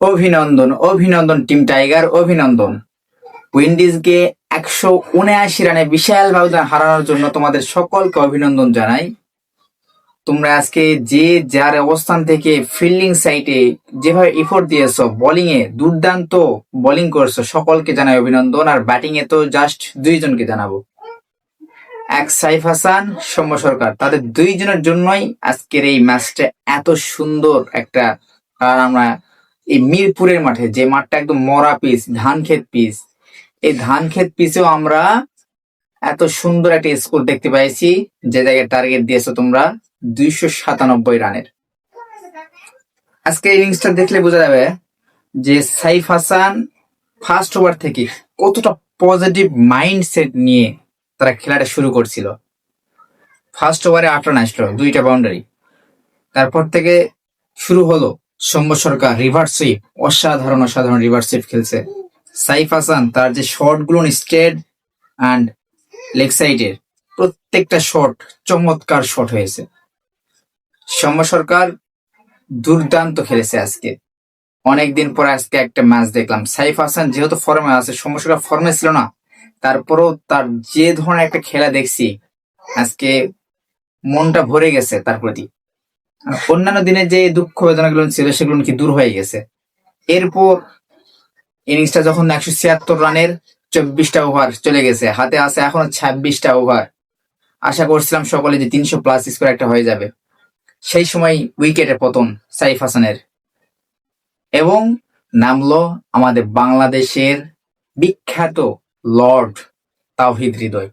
অভিনন্দন অভিনন্দন team tiger, অভিনন্দন। উইন্ডিজকে একশো উনআশি রানে বিশাল ব্যবধান হারানোর জন্য তোমাদের সকলকে অভিনন্দন জানাই। তোমরা আজকে যে যার অবস্থান থেকে ফিল্ডিং সাইটে যেভাবে এফোর্ট দিয়েছ বোলিং এ দুর্দান্ত বোলিং করছ, সকলকে জানাই অভিনন্দন। আর ব্যাটিং এ তো জাস্ট দুইজনকে জানাব। এক সাইফ হাসান, সৌম্য সরকার, তাদের দুইজনের জন্যই আজকের এই ম্যাচটা এত সুন্দর একটা আমরা এই মিরপুরের মাঠে যে মাঠটা একদম মরা পিস ধান ক্ষেত পিস এই ধান ক্ষেত পিসেও আমরা এত সুন্দর একটা স্কোর দেখতে পাইছি, যে জায়গায় টার্গেট দিয়েছ তোমরা দুইশো সাতানব্বই রানের। আজকে ইনিংসটা দেখলে বোঝা যাবে যে সাইফ হাসান ফার্স্ট ওভার থেকে কতটা পজিটিভ মাইন্ডসেট নিয়ে তারা খেলাটা শুরু করছিল। ফার্স্ট ওভারে আট রান আসলো, দুইটা বাউন্ডারি তারপর থেকে শুরু হলো। সৌম্য সরকার রিভার্স সুইপ অসাধারণ অসাধারণ রিভার্স সুইপ খেলছে। সাইফ হাসান তার যে শর্টগুলো স্ট্রেট অ্যান্ড লেগ সাইডের প্রত্যেকটা শট চমৎকার শট হয়েছে। সৌম্য সরকার দুর্দান্ত খেলেছে আজকে। অনেকদিন পর আজকে একটা ম্যাচ দেখলাম। সাইফ হাসান যেহেতু ফর্মে আছে, সৌম্য সরকার ফর্মে ছিল না, তারপরেও তার যে ধরনের একটা খেলা দেখছি, আজকে মনটা ভরে গেছে তার প্রতি। অন্যান্য দিনে যে দুঃখ বেদনাগুলো ছিল, সেগুলো কি দূর হয়ে গেছে। এরপর ইনিংসটা যখন একশো ছিয়াত্তর রানের চব্বিশটা ওভার চলে গেছে, হাতে আছে এখনও ছাব্বিশটা ওভার। আশা করছিলাম সকলে যে তিনশো প্লাস স্কোর একটা হয়ে যাবে। সেই সময় উইকেটের পতন সাইফ হাসানের। এবং নামলো আমাদের বাংলাদেশের বিখ্যাত লর্ড তাওহিদ হৃদয়।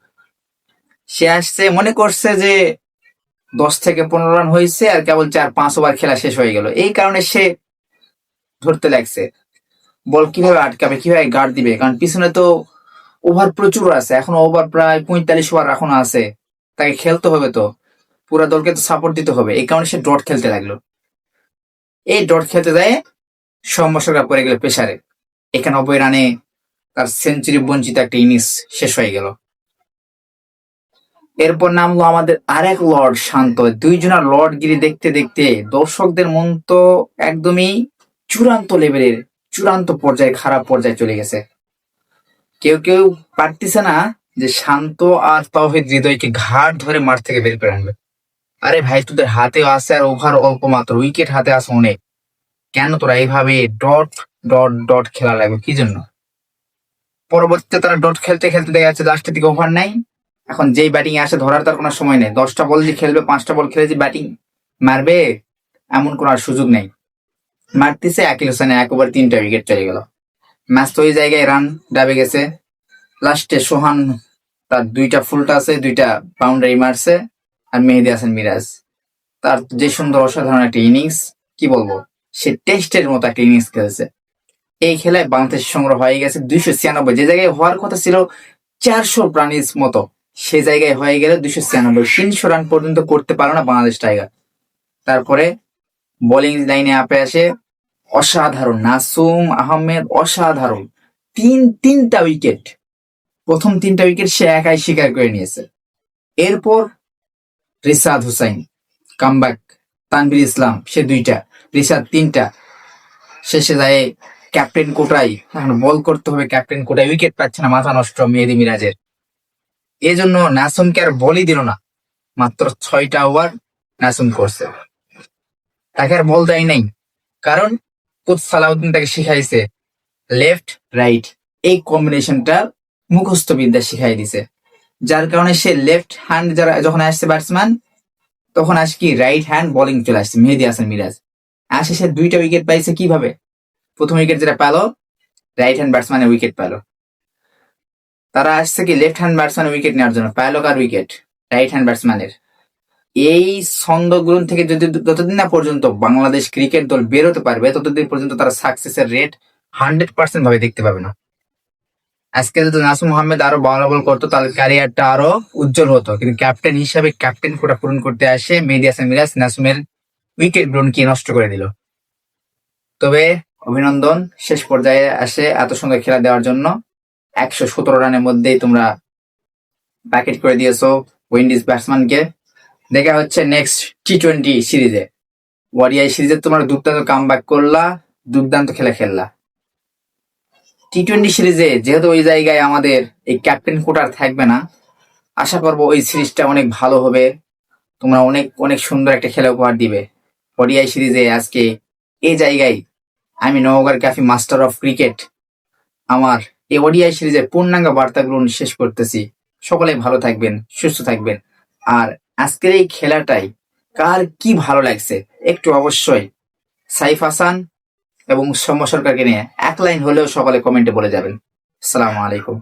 সে আসছে, মনে করছে যে দশ থেকে পনেরো রান হয়েছে আর কেবল চার, পাঁচ ওভার খেলা শেষ হয়ে গেল। এই কারণে সে ধরতে লাগছে। বল কীভাবে আটকাবে, কীভাবে গার্ড দিবে? কারণ পিছনে তো ওভার প্রচুর আছে। এখনও ওভার প্রায় পঁয়তাল্লিশ ওভার এখনও আছে। তাকে খেলতে হবে তো। পুরা দলকে তো সাপোর্ট দিতে হবে। এই কারণে সে ডট খেলতে লাগল। এই ডট খেলতে যায় সমস্যাটা পড়ে গেল প্রেসারে একানব্বই রানে তার সেঞ্চুরি বঞ্চিত একটা ইনিংস শেষ হয়ে গেল। এরপর নামলো আমাদের আরেক লর্ড শান্ত দুইজনের লর্ড গিরি দেখতে দেখতে দর্শকদের মন তো একদমই চূড়ান্ত লেভেলের, চূড়ান্ত পর্যায়ে, খারাপ পর্যায়ে চলে গেছে। কেউ কেউ পারতেছে না যে শান্ত আর তহিদ হৃদয়কে ঘাট ধরে মাঠ থেকে বের করে আনবে। আরে ভাই, তোদের হাতেও আছে আর ওভার অল্প মাত্র উইকেট হাতে আছে অনেক। কেন তোরা এইভাবে ডট ডট ডট খেলা লাগবে? কি জন্য? পরবর্তীতে তারা ডট খেলতে খেলতে দেখা যাচ্ছে লাস্টের দিকে ওভার নাই। এখন যেই ব্যাটিং এ আসে ধরার তার কোনো সময় নেই। দশটা বল যে খেলবে, পাঁচটা বল খেলে যে ব্যাটিং মারবে, এমন কোনো আর সুযোগ নেই। মারতেছে একই হোসেনে এক ওভার তিনটা উইকেট চলে গেল। ম্যাচ তো ওই জায়গায় রান ডাবে গেছে। লাস্টে সোহান, তার দুইটা ফুলটা আছে, দুইটা বাউন্ডারি মারছে, আর মেহেদি হাসান মিরাজ। তার যে সুন্দর অসাধারণ একটা ইনিংস কি বলব? সে টেস্টের মতো একটা ইনিংস খেলেছে। এই খেলায় বাংলাদেশ সংগ্রহ হয়ে গেছে দুইশো ছিয়ানব্বই। যে জায়গায় হওয়ার কথা ছিল চারশো প্রাণীর মতো। সে জায়গায় হয়ে গেলে দুশো ছিয়ানব্বই। তিনশো রান পর্যন্ত করতে পারো না বাংলাদেশ টাইগার। তারপরে বোলিং লাইনে আপে আসে অসাধারণ, নাসুম আহমেদ অসাধারণ। তিন, তিনটা উইকেট প্রথম তিনটা উইকেট সে একাই স্বীকার করে নিয়েছে। এরপর রিসাদ হুসাইন কামব্যাক তানবির ইসলাম, সে দুইটা। রিসাদ তিনটা। শেষে যায় ক্যাপ্টেন কোটাই। এখন বল করতে হবে ক্যাপ্টেন কোটাই। উইকেট পাচ্ছে না, মাথা নষ্ট, মেহেদি মিরাজের। এই জন্য নাসুমকে আর বলই দিল না। মাত্র ছয়টা ওভার নাসুম করছে। তাকে আর বল দেয় নাই। কারণ কোচ সালাউদ্দিন তাকে শিখাইছে লেফট রাইট এই কম্বিনেশনটা মুখস্থ বিদ্যা শিখাই দিছে। যার কারণে সে লেফট হ্যান্ড যারা, যখন আসছে ব্যাটসম্যান তখন আসে কি রাইট হ্যান্ড বোলিং চলে আসছে, মেহেদি হাসান মিরাজ। আসে সে দুইটা উইকেট পাইছে কীভাবে? প্রথম উইকেট যেটা পেল রাইট হ্যান্ড ব্যাটসম্যানের উইকেট পেল। তারা আসছে কি লেফট হ্যান্ড ব্যাটসম্যান উইকেট নেওয়ার জন্য পেল কার উইকেট রাইট হ্যান্ড ব্যাটসম্যানের এই ছন্দগুলো থেকে যদি যতদিন না পর্যন্ত বাংলাদেশ ক্রিকেট দল বেরোতে পারবে, ততদিন পর্যন্ত তারা সাকসেসের রেট হান্ড্রেড পার্সেন্ট ভাবে দেখতে পাবে না। আজকে যদি নাসুম মোহাম্মদ আরও ভালো বল করতো, তাহলে ক্যারিয়ারটা আরও উজ্জ্বল হতো। কিন্তু ক্যাপ্টেন হিসাবে ক্যাপ্টেন কোটা পূরণ করতে আসে হাসান মিরাজ, নাসুমের উইকেট কি নষ্ট করে দিল। তবে অভিনন্দন, শেষ পর্যায়ে আসে এত সুন্দর খেলা দেওয়ার জন্য। একশো সতেরো রানের মধ্যেই তোমরা প্যাকেট করে দিয়েছ উইন্ডিজ ব্যাটসম্যানকে দেখা হচ্ছে নেক্সট টি টোয়েন্টি সিরিজে। ওয়ারিয়াই সিরিজে তোমরা দুর্দান্ত কাম ব্যাক করলা, দুর্দান্ত খেলা খেললা। টি টোয়েন্টি সিরিজে যেহেতু ওই জায়গায় আমাদের এই ক্যাপ্টেন কোটার থাকবে না, আশা করব ওই সিরিজটা অনেক ভালো হবে। তোমরা অনেক অনেক সুন্দর একটা খেলা উপহার দিবে। ওডিআই সিরিজে আজকে এই জায়গায় আমি নওগাঁর কাফি মাস্টার অফ ক্রিকেট আমার এই ওডিআই সিরিজের পূর্ণাঙ্গ বার্তাগুলো শেষ করতেছি। সকলে ভালো থাকবেন, সুস্থ থাকবেন। আর আজকের এই খেলাটাই কার কি ভালো লাগছে একটু অবশ্যই সাইফ হাসান এবং সৌম্য সরকারকে নিয়ে এক লাইন হলেও সকলে কমেন্টে বলে যাবেন। আসসালামু আলাইকুম।